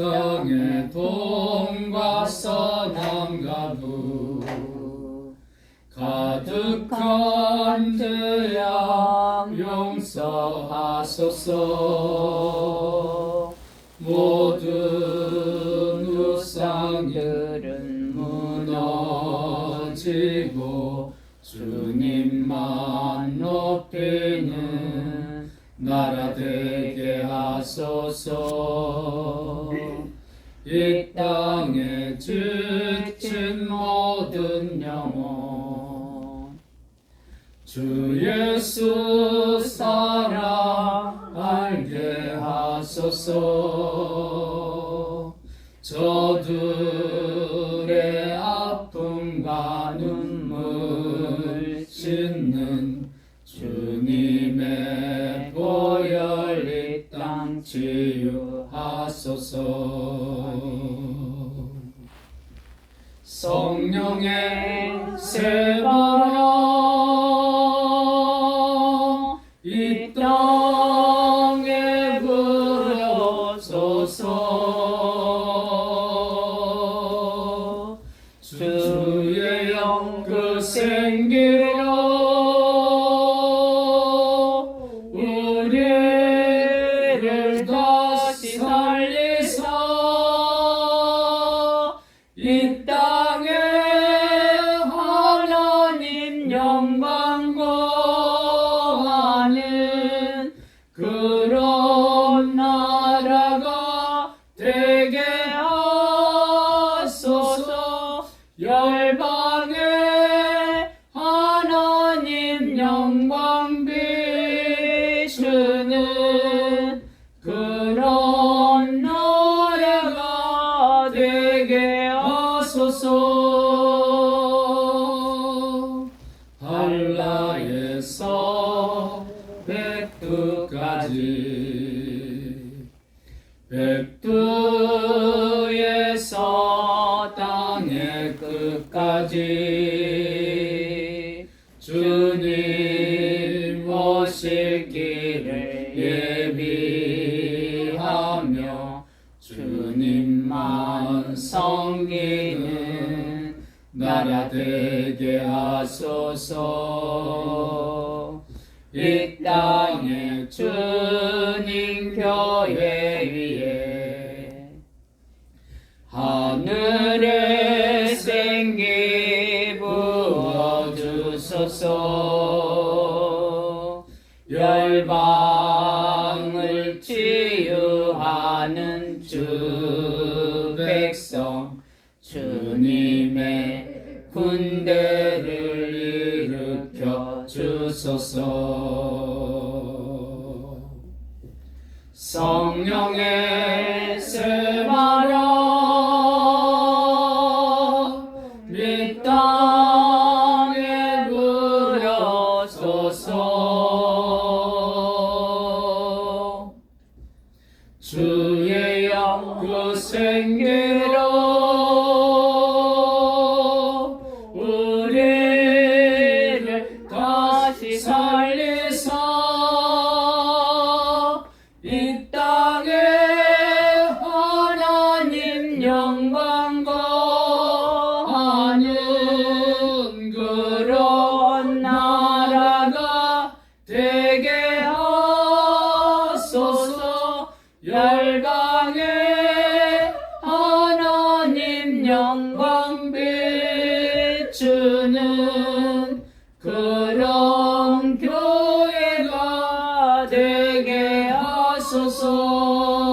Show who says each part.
Speaker 1: 땅에 동과 서남과 북 가득한 죄악 용서하소서. 모든 우상들은 무너지고 주님만 높이는 나라 되게 하소서 이 땅에 지친 모든 영혼. 주 예수 사랑 알게 하소서. 저들의 아픔과 눈물 씻는 주님의 보혈 이 땅 치유하소서 성령의 세바라 이 땅에 부어소서 주의 영그 생기로 우리를 다시 살리 영광 거하는 그런 나라가 되게 하소서. 열방에 하나님 영광 비추는 그런 나라가 되게 하소서 백두까지. 백두에서 땅의 끝까지. 주님 오실 길을 예비하며 주님만 섬기는 나라 되게 하소서 이 땅에 주님 교회 위에 하늘의 생기 부어주소서. 열방을 치유하는 주 백성 주님의 군대를 일으켜 주소서 주의 영그 생기로 우리를 다시 살리 영광과 하는 그런 나라가 되게 하소서. 열강에 하나님 영광 비추는 그런 교회가 되게 하소서.